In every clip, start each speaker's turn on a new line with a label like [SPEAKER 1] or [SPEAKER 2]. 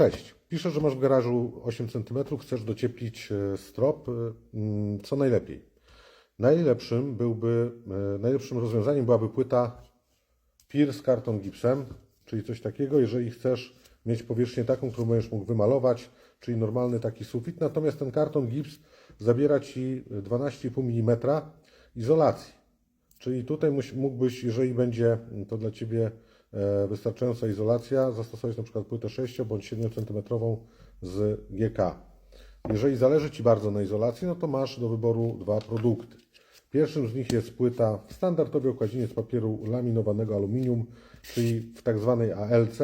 [SPEAKER 1] Cześć. Piszesz, że masz w garażu 8 cm, chcesz docieplić e, strop. e, mm, Co najlepiej? Najlepszym byłby, e, najlepszym rozwiązaniem byłaby płyta PIR z karton gipsem, czyli coś takiego, jeżeli chcesz mieć powierzchnię taką, którą będziesz mógł wymalować, czyli normalny taki sufit. Natomiast ten karton gips zabiera Ci 12,5 mm izolacji. Czyli tutaj mógłbyś, jeżeli będzie to dla Ciebie wystarczająca izolacja, zastosować na przykład płytę 6 bądź 7 cm z GK. Jeżeli zależy Ci bardzo na izolacji, no to masz do wyboru dwa produkty. Pierwszym z nich jest płyta w standardowej okładzinie z papieru laminowanego aluminium, czyli w tak zwanej ALC.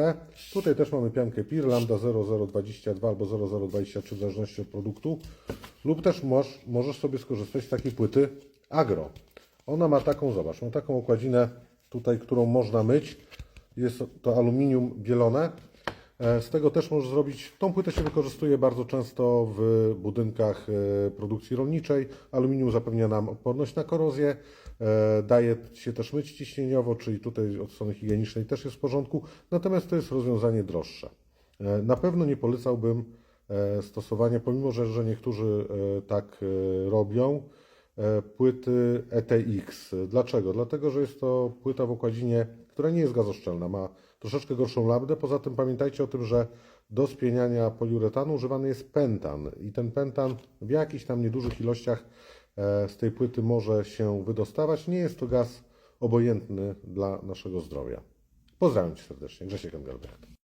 [SPEAKER 1] Tutaj też mamy piankę PIR lambda 0022 albo 0023 w zależności od produktu. Lub też możesz, możesz sobie skorzystać z takiej płyty Agro. Ona ma taką, zobacz, ma taką okładzinę tutaj, którą można myć. Jest to aluminium bielone. E, Z tego też możesz zrobić, tą płytę się wykorzystuje bardzo często w budynkach e, produkcji rolniczej. Aluminium zapewnia nam odporność na korozję, e, daje się też myć ciśnieniowo, czyli tutaj od strony higienicznej też jest w porządku, natomiast to jest rozwiązanie droższe. Na pewno nie polecałbym stosowania, pomimo że, że niektórzy tak robią, płyty ETX. Dlaczego? Dlatego, że jest to płyta w okładzinie, która nie jest gazoszczelna, ma troszeczkę gorszą lambdę. Poza tym pamiętajcie o tym, że do spieniania poliuretanu używany jest pentan i ten pentan w jakichś tam niedużych ilościach e, z tej płyty może się wydostawać. Nie jest to gaz obojętny dla naszego zdrowia. Pozdrawiam Cię serdecznie. Grzesiek Engelbrecht.